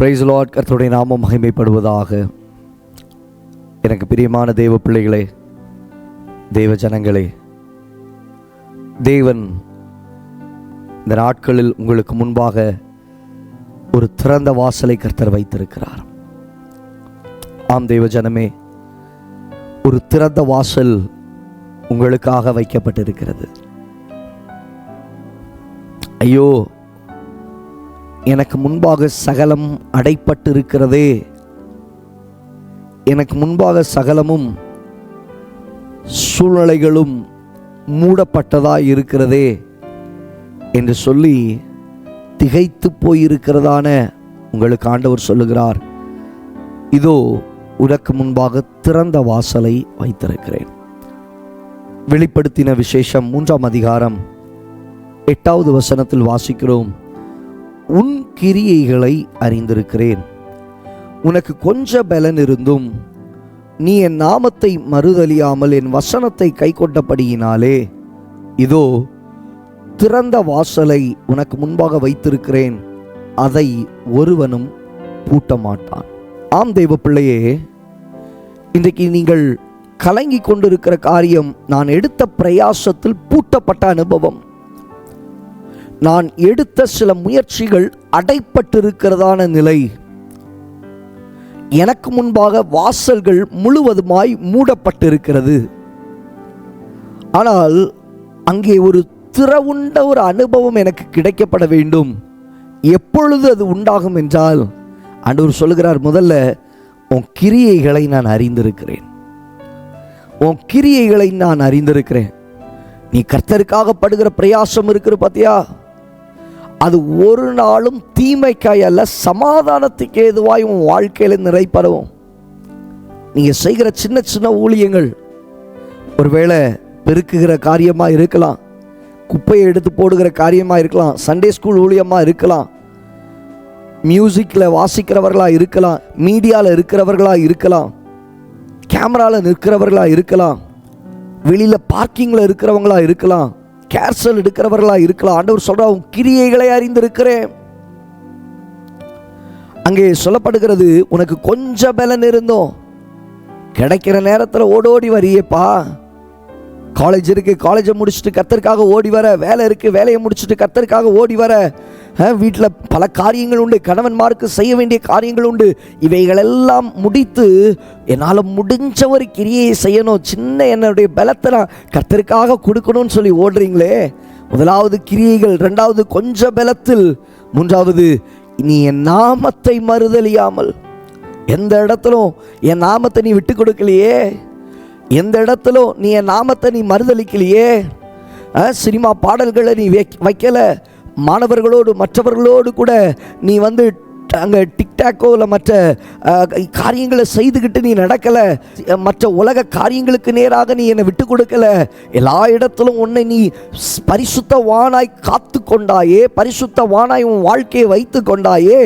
Price Lord கர்த்தருடைய நாமம் மகிமைப்படுவதாக. எனக்கு பிரியமான தேவ பிள்ளைகளே தேவ ஜனங்களே தேவன் இந்த நாட்களில் உங்களுக்கு முன்பாக ஒரு திறந்த வாசலை கர்த்தர் வைத்திருக்கிறார். ஆம் தேவ ஜனமே ஒரு திறந்த வாசல் உங்களுக்காக வைக்கப்பட்டிருக்கிறது. ஐயோ எனக்கு முன்பாக சகலம் அடைப்பட்டிருக்கிறதே. எனக்கு முன்பாக சகலமும் சூழ்நிலைகளும் மூடப்பட்டதாக இருக்கிறதே என்று சொல்லி திகைத்து போயிருக்கிறதான உங்களுக்கு ஆண்டவர் சொல்லுகிறார். இதோ உனக்கு முன்பாக திறந்த வாசலை வைத்திருக்கிறேன். வெளிப்படுத்தின விசேஷம் மூன்றாம் அதிகாரம் எட்டாவது வசனத்தில் வாசிக்கிறோம். உன் கிரியைகளை அறிந்திருக்கிறேன். உனக்கு கொஞ்ச பலன் இருந்தும் நீ என் நாமத்தை மறுதலியாமல் என் வசனத்தை கை கொண்டபடியினாலே இதோ திறந்த வாசலை உனக்கு முன்பாக வைத்திருக்கிறேன். அதை ஒருவனும் பூட்ட மாட்டான் ஆம் தெய்வ பிள்ளையே இன்றைக்கு நீங்கள் கலங்கி கொண்டிருக்கிற காரியம் நான் எடுத்த பிரயாசத்தில் பூட்டப்பட்ட அனுபவம். நான் எடுத்த சில முயற்சிகள் அடைப்பட்டிருக்கிறதான நிலை. எனக்கு முன்பாக வாசல்கள் முழுவதுமாய் மூடப்பட்டிருக்கிறது. ஆனால் அங்கே ஒரு திறவுண்ட ஒரு அனுபவம் எனக்கு கிடைக்கப்பட வேண்டும். எப்பொழுது அது உண்டாகும் என்றால் ஆண்டவர் சொல்லுகிறார் முதல்ல உன் கிரியைகளை நான் அறிந்திருக்கிறேன். உன் கிரியைகளை நான் அறிந்திருக்கிறேன். நீ கர்த்தருக்காக படுகிற பிரயாசம் இருக்கிற பார்த்தியா அது ஒரு நாளும் தீமைக்காய் அல்ல சமாதானத்துக்கு ஏதுவாய் உன் வாழ்க்கையில் நிறைப்படவும். நீங்கள் செய்கிற சின்ன சின்ன ஊழியங்கள் ஒருவேளை பெருக்குகிற காரியமாக இருக்கலாம் குப்பையை எடுத்து போடுகிற காரியமாக இருக்கலாம் சண்டே ஸ்கூல் ஊழியமாக இருக்கலாம் மியூசிக்கில் வாசிக்கிறவர்களாக இருக்கலாம் மீடியாவில் இருக்கிறவர்களாக இருக்கலாம் கேமராவில் நிற்கிறவர்களாக இருக்கலாம் வெளியில் பார்க்கிங்கில் இருக்கிறவங்களாக இருக்கலாம் கேர்சல் எடுக்கிறவர்களா இருக்கலாம். ஆண்டவர் சொல்றா உன் கிரியைகளை அறிந்திருக்கிறேன். அங்கே சொல்லப்படுகிறது உனக்கு கொஞ்சம் பலன் இருந்தோம். கிடைக்கிற நேரத்தில் ஓடோடி வரியேப்பா. காலேஜ் இருக்கு காலேஜை முடிச்சுட்டு கத்தருக்காக ஓடி வர. வேலை இருக்கு வேலையை முடிச்சுட்டு கத்தருக்காக ஓடி வர. வீட்டில் பல காரியங்கள் உண்டு. கணவன்மாருக்கு செய்ய வேண்டிய காரியங்கள் உண்டு. இவைகளெல்லாம் முடித்து என்னால் முடிஞ்ச ஒரு கிரியை செய்யணும். சின்ன என்னுடைய பலத்தை நான் கத்தருக்காக கொடுக்கணும்னு சொல்லி ஓடுறீங்களே. முதலாவது கிரியைகள் ரெண்டாவது கொஞ்ச பலத்தில். மூன்றாவது நீ என் நாமத்தை மறுதலியாமல். எந்த இடத்துலும் என் நாமத்தை நீ விட்டு கொடுக்கலையே. எந்த இடத்துலும் நீ என் நாமத்தை நீ மறுதளிக்கலையே சினிமா பாடல்களை நீ வைக்- வைக்கல. மாணவர்களோடு மற்றவர்களோடு கூட நீ வந்து அங்கே டிக்டாக்கோ இல்லை மற்ற காரியங்களை செய்துக்கிட்டு நீ நடக்கலை. மற்ற உலக காரியங்களுக்கு நேராக நீ என்னை விட்டு கொடுக்கல. எல்லா இடத்திலும் உன்னை நீ பரிசுத்த வானாய் காத்து கொண்டாயே. பரிசுத்த வானாய் உன் வாழ்க்கையை வைத்து கொண்டாயே.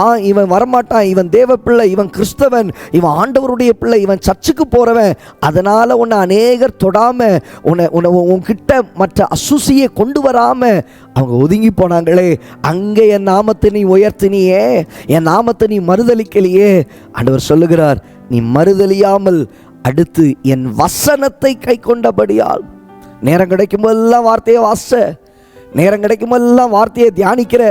ஆ இவன் வரமாட்டான். இவன் தேவ பிள்ளை இவன் கிறிஸ்தவன் இவன் ஆண்டவருடைய பிள்ளை இவன் சர்ச்சுக்கு போகிறவன் அதனால் உன்னை அநேகர் தொடாமல் உன்னை உன்னை உன் உன்கிட்ட மற்ற அசுசியை கொண்டு வராமல் அவங்க ஒதுங்கி போனாங்களே. அங்கே என் நாமத்தை நீ உயர்த்தினியே. என் நாமத்தை நீ மறுதளிக்கலையே ஆண்டவர் சொல்லுகிறார் நீ மறுதலியாமல் அடுத்து என் வசனத்தை கை கொண்டபடியால். நேரம் கிடைக்கும் போதெல்லாம் வார்த்தையை வாச. நேரம் கிடைக்கும் போதெல்லாம் வார்த்தையை தியானிக்கிற.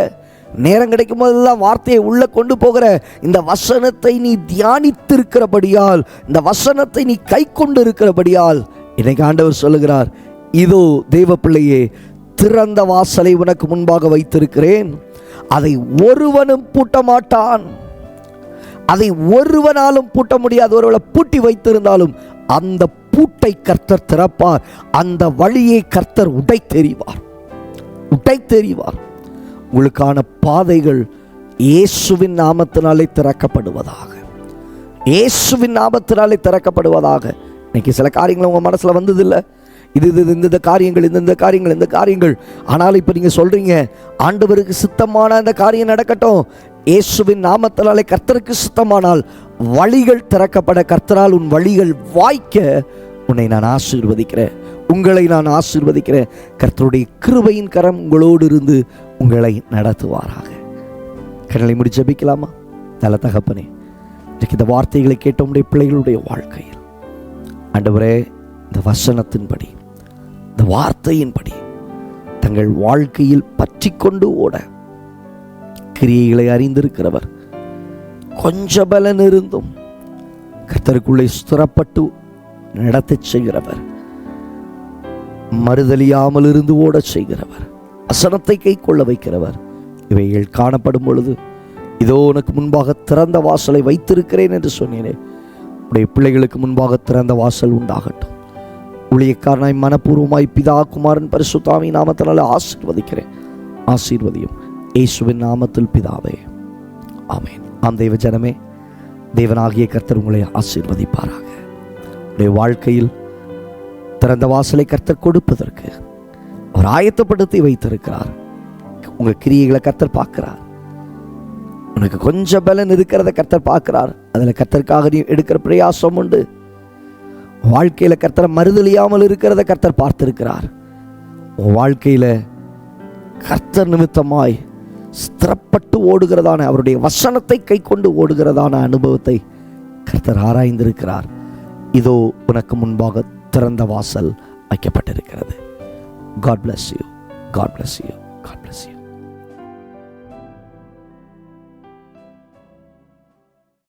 நேரம் கிடைக்கும் போதெல்லாம் வார்த்தையை உள்ள கொண்டு போகிற. இந்த வசனத்தை நீ தியானித்திருக்கிறபடியால் இந்த வசனத்தை நீ கை கொண்டு இருக்கிறபடியால் இன்னைக்கு ஆண்டவர் சொல்லுகிறார் இதோ தெய்வ பிள்ளையே திறந்த வாசலை உனக்கு முன்பாக வைத்திருக்கிறேன். அதை ஒருவனும் பூட்ட மாட்டான் அதை ஒருவனாலும் பூட்ட முடியாது. ஒருவளை பூட்டி வைத்திருந்தாலும் அந்த பூட்டை கர்த்தர் திறப்பார். அந்த வழியை கர்த்தர் உடை தெரிவார். உடை தெரிவார். உங்களுக்கான பாதைகள் இயேசுவின் நாமத்தினாலே திறக்கப்படுவதாக. இயேசுவின் நாமத்தினாலே திறக்கப்படுவதாக. இன்னைக்கு சில காரியங்கள் உங்கள் மனசில் வந்ததில்லை. இது இது இந்த இந்த காரியங்கள் இந்த இந்த காரியங்கள் இந்த காரியங்கள். ஆனால் இப்போ நீங்கள் சொல்கிறீங்க ஆண்டவருக்கு சுத்தமான அந்த காரியம் நடக்கட்டும். இயேசுவின் நாமத்தினாலே கர்த்தருக்கு சுத்தமானால் வழிகள் திறக்கப்பட கர்த்தரால் உன் வழிகள் வாய்க்க உன்னை நான் ஆசீர்வதிக்கிறேன். உங்களை நான் ஆசீர்வதிக்கிறேன். கர்த்தருடைய கிருபையின் கரம் உங்களோடு இருந்து உங்களை நடத்துவாராக. கடலை முடி ஜபிக்கலாமா? நல்ல தகப்பனே இன்றைக்கு இந்த வார்த்தைகளை கேட்ட உடைய பிள்ளைகளுடைய வாழ்க்கையில். ஆண்டவரே இந்த வசனத்தின்படி இந்த வார்த்தையின்படி தங்கள் வாழ்க்கையில் பற்றி கொண்டு ஓட கிரியைகளை அறிந்திருக்கிறவர். கொஞ்ச பலன் இருந்தும் கத்தருக்குள்ளே ஸ்திரப்பட்டு நடத்தச் செய்கிறவர். மறுதலியாமல் இருந்து ஓடச் செய்கிறவர். அசனத்தை கை கொள்ள வைக்கிறவர். இவைகள் காணப்படும் பொழுது இதோ உனக்கு முன்பாக திறந்த வாசலை வைத்திருக்கிறேன் என்று சொன்னேனே. உடைய பிள்ளைகளுக்கு முன்பாக திறந்த வாசல் உண்டாகட்டும். ஊழியக்காரனாய் மனப்பூர்வமாய் பிதா குமாரன் பரிசுத்தாமி நாமத்தினால ஆசீர்வதிக்கிறேன். ஆசீர்வதியும் இயேசுவின் நாமத்தில் பிதாவே. ஆமேன். ஆம் தெய்வ ஜனமே தேவனாகிய கர்த்தர் உங்களை ஆசீர்வதிப்பாராக. உடைய வாழ்க்கையில் திறந்த வாசலை கர்த்தர் கொடுப்பதற்கு அவர் ஆயத்தப்படுத்தி வைத்திருக்கிறார். உங்க கிரியைகளை கர்த்தர் பார்க்கிறார். உனக்கு கொஞ்சம் பலன் இருக்கிறத கர்த்தர் பார்க்கிறார். அதில் கர்த்தருக்காக நீ எடுக்கிற பிரயாசம் உண்டு. வாழ்க்கையில் கர்த்தரை மறுதளியாமல் இருக்கிறத கர்த்தர் பார்த்திருக்கிறார். உன் கர்த்தர் நிமித்தமாய் ஸ்திரப்பட்டு ஓடுகிறதான அவருடைய வசனத்தை கை கொண்டு ஓடுகிறதான அனுபவத்தை கர்த்தர் ஆராய்ந்திருக்கிறார். இதோ உனக்கு முன்பாக திறந்த வாசல் வைக்கப்பட்டிருக்கிறது. God bless you God bless you